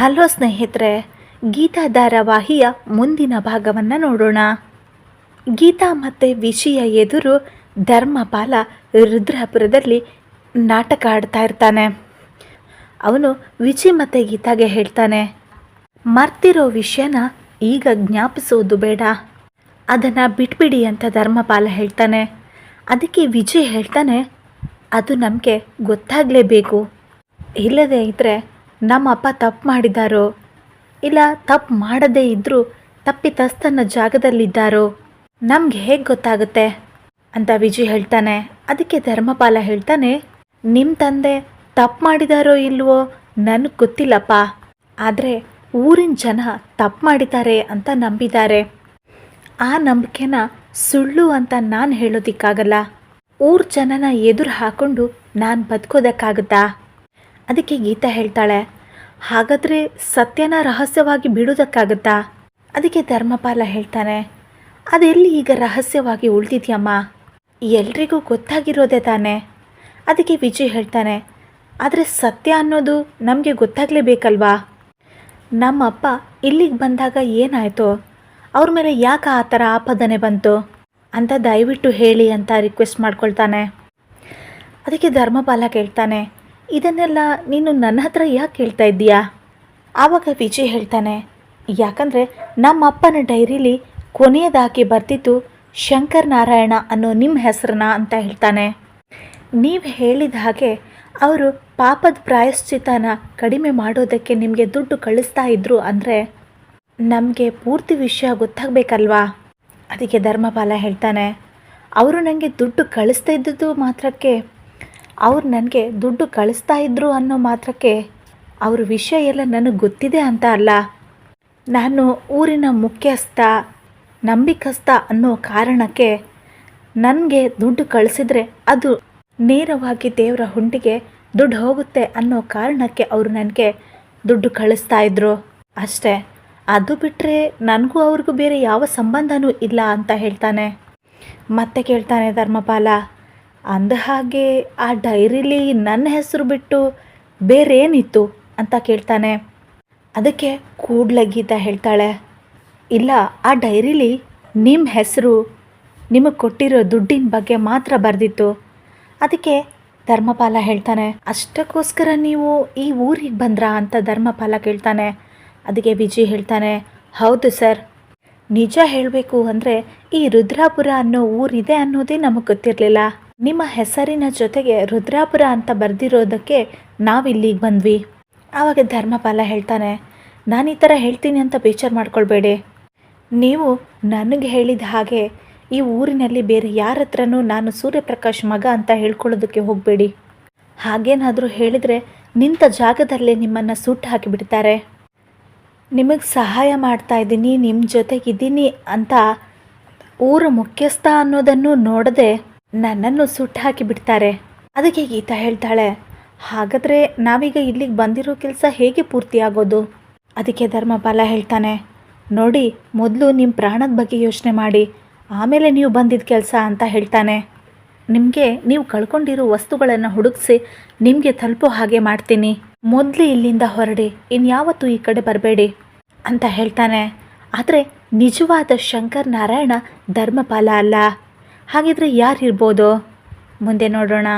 Hello ಸ್ನೇಹಿತರೆ, ಗೀತಾ ಧಾರಾವಾಹಿಯ ಮುಂದಿನ ಭಾಗವನ್ನು ನೋಡೋಣ. ಗೀತಾ ಮತ್ತೆ ವಿಷಯ ಎದುರು ಧರ್ಮಪಾಲ ರುದ್ರಾಪುರದಲ್ಲಿ ನಾಟಕ ಆಡ್ತಾ ಇರ್ತಾನೆ. ಅವನು ವಿಜಿ ಮತ್ತೆ ಗೀತಾಗೆ ಹೇಳ್ತಾನೆ, ಮರ್ತಿರೋ ವಿಷಯನ ಈಗ ಜ್ಞಾಪಿಸೋದು ಬೇಡ. ಅದನ್ನು ಬಿಟ್ಬಿಡಿ ಅಂತ ಧರ್ಮಪಾಲ ಹೇಳ್ತಾನೆ. ಅದಕ್ಕೆ ವಿಜಯ್ ಹೇಳ್ತಾನೆ, ಅದು ನಮಗೆ ಗೊತ್ತಾಗಲೇಬೇಕು. ಇಲ್ಲದೇ ಇದ್ದರೆ ನಮ್ಮ ಅಪ್ಪ ತಪ್ಪು ಮಾಡಿದ್ದಾರೋ ಇಲ್ಲ, ತಪ್ಪು ಮಾಡದೇ ಇದ್ದರೂ ತಪ್ಪಿತಸ್ಥನ ಜಾಗದಲ್ಲಿದ್ದಾರೋ? ನಮ್ಗೆ ಹೇಗೆ ಗೊತ್ತಾಗುತ್ತೆ? ಅಂತ ವಿಜಯ್ ಹೇಳ್ತಾನೆ. ಅದಕ್ಕೆ ಧರ್ಮಪಾಲ ಹೇಳ್ತಾನೆ ನಿಮ್ಮ ತಂದೆ ತಪ್ಪು ಮಾಡಿದಾರೋ ಇಲ್ವೋ ನನಗೆ ಗೊತ್ತಿಲ್ಲಪ್ಪ. ಆದರೆ ಊರಿನ ಜನ ತಪ್ಪು ಮಾಡಿದ್ದಾರೆ ಅಂತ ನಂಬಿದ್ದಾರೆ. ಆ ನಂಬಿಕೆನ ಸುಳ್ಳು ಅಂತ ನಾನು ಹೇಳೋದಿಕ್ಕಾಗಲ್ಲ. ಊರ್ ಜನನ ಎದುರು ಹಾಕೊಂಡು ನಾನು ಬದುಕೋದಕ್ಕಾಗುತ್ತಾ? ಅದಕ್ಕೆ ಗೀತಾ ಹೇಳ್ತಾಳೆ, ಹಾಗಾದರೆ ಸತ್ಯನ ರಹಸ್ಯವಾಗಿ ಬಿಡೋದಕ್ಕಾಗುತ್ತಾ ಅದಕ್ಕೆ ಧರ್ಮಪಾಲ ಹೇಳ್ತಾನೆ ಅದೆಲ್ಲಿ ಈಗ ರಹಸ್ಯವಾಗಿ ಉಳಿದಿದ್ಯಮ್ಮ? ಎಲ್ರಿಗೂ ಗೊತ್ತಾಗಿರೋದೇ ತಾನೆ? ಅದಕ್ಕೆ ವಿಜಯ್ ಹೇಳ್ತಾನೆ, ಆದರೆ ಸತ್ಯ ಅನ್ನೋದು ನಮಗೆ ಗೊತ್ತಾಗಲೇಬೇಕಲ್ವಾ? ನಮ್ಮಪ್ಪ ಇಲ್ಲಿಗೆ ಬಂದಾಗ ಏನಾಯಿತು? ಅವ್ರ ಮೇಲೆ ಯಾಕೆ ಆ ಥರ ಆಪದನೆ ಬಂತು? ಅಂತ ದಯವಿಟ್ಟು ಹೇಳಿ ಅಂತ ರಿಕ್ವೆಸ್ಟ್ ಮಾಡ್ಕೊಳ್ತಾನೆ. ಅದಕ್ಕೆ ಧರ್ಮಪಾಲ ಕೇಳ್ತಾನೆ ಇದನ್ನೆಲ್ಲ ನೀನು ನನ್ನ ಹತ್ರ ಯಾಕೆ ಹೇಳ್ತಾ ಇದ್ದೀಯಾ? ಆವಾಗ ವಿಜಯ್ ಹೇಳ್ತಾನೆ, ಯಾಕಂದರೆ ನಮ್ಮ ಅಪ್ಪನ ಡೈರಿಲಿ ಕೊನೆಯದಾಗಿ ಬರ್ತಿತ್ತು ಶಂಕರ್ ನಾರಾಯಣ ಅನ್ನೋ ನಿಮ್ಮ ಹೆಸರನ್ನ ಅಂತ ಹೇಳ್ತಾನೆ. ನೀವು ಹೇಳಿದ ಹಾಗೆ ಅವರು ಪಾಪದ ಪ್ರಾಯಶ್ಚಿತನ ಕಡಿಮೆ ಮಾಡೋದಕ್ಕೆ ನಿಮಗೆ ದುಡ್ಡು ಕಳಿಸ್ತಾ ಇದ್ರು ಅಂದರೆ ನಮಗೆ ಪೂರ್ತಿ ವಿಷಯ ಗೊತ್ತಾಗಬೇಕಲ್ವಾ? ಅದಕ್ಕೆ ಧರ್ಮಪಾಲ ಹೇಳ್ತಾನೆ, ಅವರು ನನಗೆ ದುಡ್ಡು ಕಳಿಸ್ತಾ ಇದ್ದದ್ದು ಮಾತ್ರಕ್ಕೆ ಅವ್ರು ನನಗೆ ದುಡ್ಡು ಕಳಿಸ್ತಾ ಇದ್ರು ಅನ್ನೋ ಮಾತ್ರಕ್ಕೆ ಅವ್ರ ವಿಷಯ ಎಲ್ಲ ನನಗೆ ಗೊತ್ತಿದೆ ಅಂತ ಅಲ್ಲ. ನಾನು ಊರಿನ ಮುಖ್ಯಸ್ಥ, ನಂಬಿಕಸ್ಥ ಅನ್ನೋ ಕಾರಣಕ್ಕೆ ನನಗೆ ದುಡ್ಡು ಕಳಿಸಿದ್ರೆ ಅದು ನೇರವಾಗಿ ದೇವರ ಹುಂಡಿಗೆ ದುಡ್ಡು ಹೋಗುತ್ತೆ ಅನ್ನೋ ಕಾರಣಕ್ಕೆ ಅವರು ನನಗೆ ದುಡ್ಡು ಕಳಿಸ್ತಾ ಇದ್ರು. ಅಷ್ಟೇ, ಅದು ಬಿಟ್ಟರೆ ನನಗೂ ಅವ್ರಿಗೂ ಬೇರೆ ಯಾವ ಸಂಬಂಧನೂ ಇಲ್ಲ ಅಂತ ಹೇಳ್ತಾನೆ. ಮತ್ತೆ ಕೇಳ್ತಾನೆ ಧರ್ಮಪಾಲ ಅಂದ ಹಾಗೆ ಆ ಡೈರಿಲಿ ನನ್ನ ಹೆಸರು ಬಿಟ್ಟು ಬೇರೆ ಏನಿತ್ತು ಅಂತ ಕೇಳ್ತಾನೆ. ಅದಕ್ಕೆ ಕೂಡ್ಲ ಗೀತಾ ಹೇಳ್ತಾಳೆ, ಇಲ್ಲ, ಆ ಡೈರಿಲಿ ನಿಮ್ಮ ಹೆಸರು, ನಿಮಗೆ ಕೊಟ್ಟಿರೋ ದುಡ್ಡಿನ ಬಗ್ಗೆ ಮಾತ್ರ ಬರೆದಿತ್ತು. ಅದಕ್ಕೆ ಧರ್ಮಪಾಲ ಹೇಳ್ತಾನೆ, ಅಷ್ಟಕ್ಕೋಸ್ಕರ ನೀವು ಈ ಊರಿಗೆ ಬಂದ್ರಾ ಅಂತ ಧರ್ಮಪಾಲ ಕೇಳ್ತಾನೆ. ಅದಕ್ಕೆ ವಿಜಯ್ ಹೇಳ್ತಾನೆ, ಹೌದು ಸರ್. ನಿಜ ಹೇಳಬೇಕು ಅಂದರೆ ಈ ರುದ್ರಾಪುರ ಅನ್ನೋ ಊರಿದೆ ಅನ್ನೋದೇ ನಮಗೆ ಗೊತ್ತಿರಲಿಲ್ಲ. ನಿಮ್ಮ ಹೆಸರಿನ ಜೊತೆಗೆ ರುದ್ರಾಪುರ ಅಂತ ಬರೆದಿರೋದಕ್ಕೆ ನಾವು ಇಲ್ಲಿಗೆ ಬಂದ್ವಿ. ಆವಾಗ ಧರ್ಮಪಾಲ ಹೇಳ್ತಾನೆ, ನಾನು ಈ ಥರ ಹೇಳ್ತೀನಿ ಅಂತ ಬೇಜಾರು ಮಾಡ್ಕೊಳ್ಬೇಡಿ. ನೀವು ನನಗೆ ಹೇಳಿದ ಹಾಗೆ ಈ ಊರಿನಲ್ಲಿ ಬೇರೆ ಯಾರ ಹತ್ರನೂ ನಾನು ಸೂರ್ಯಪ್ರಕಾಶ್ ಮಗ ಅಂತ ಹೇಳ್ಕೊಳ್ಳೋದಕ್ಕೆ ಹೋಗಬೇಡಿ. ಹಾಗೇನಾದರೂ ಹೇಳಿದರೆ ನಿಂತ ಜಾಗದಲ್ಲೇ ನಿಮ್ಮನ್ನು ಸುಟ್ಟು ಹಾಕಿಬಿಡ್ತಾರೆ. ನಿಮಗೆ ಸಹಾಯ ಮಾಡ್ತಾ ಇದ್ದೀನಿ ನಿಮ್ಮ ಜೊತೆಗಿದ್ದೀನಿ ಅಂತ ಊರ ಮುಖ್ಯಸ್ಥ ಅನ್ನೋದನ್ನು ನೋಡದೆ ನನ್ನನ್ನು ಸುಟ್ಟು ಹಾಕಿ ಬಿಡ್ತಾರೆ. ಅದಕ್ಕೆ ಗೀತಾ ಹೇಳ್ತಾಳೆ, ಹಾಗಾದರೆ ನಾವೀಗ ಇಲ್ಲಿಗೆ ಬಂದಿರೋ ಕೆಲಸ ಹೇಗೆ ಪೂರ್ತಿಯಾಗೋದು ಅದಕ್ಕೆ ಧರ್ಮಪಾಲ ಹೇಳ್ತಾನೆ, ನೋಡಿ, ಮೊದಲು ನಿಮ್ಮ ಪ್ರಾಣದ ಬಗ್ಗೆ ಯೋಚನೆ ಮಾಡಿ, ಆಮೇಲೆ ನೀವು ಬಂದಿದ್ದ ಕೆಲಸ ಅಂತ ಹೇಳ್ತಾನೆ. ನಿಮಗೆ ನೀವು ಕಳ್ಕೊಂಡಿರೋ ವಸ್ತುಗಳನ್ನು ಹುಡುಕಿಸಿ ನಿಮಗೆ ತಲುಪೋ ಹಾಗೆ ಮಾಡ್ತೀನಿ. ಮೊದಲು ಇಲ್ಲಿಂದ ಹೊರಡಿ, ಇನ್ಯಾವತ್ತೂ ಈ ಕಡೆ ಬರಬೇಡಿ, ಅಂತ ಹೇಳ್ತಾನೆ. ಆದರೆ ನಿಜವಾದ ಶಂಕರ್ ನಾರಾಯಣ ಧರ್ಮಪಾಲ ಅಲ್ಲ. ಹಾಗಿದ್ರೆ ಯಾರಿರ್ಬೋದು ಮುಂದೆ ನೋಡೋಣ.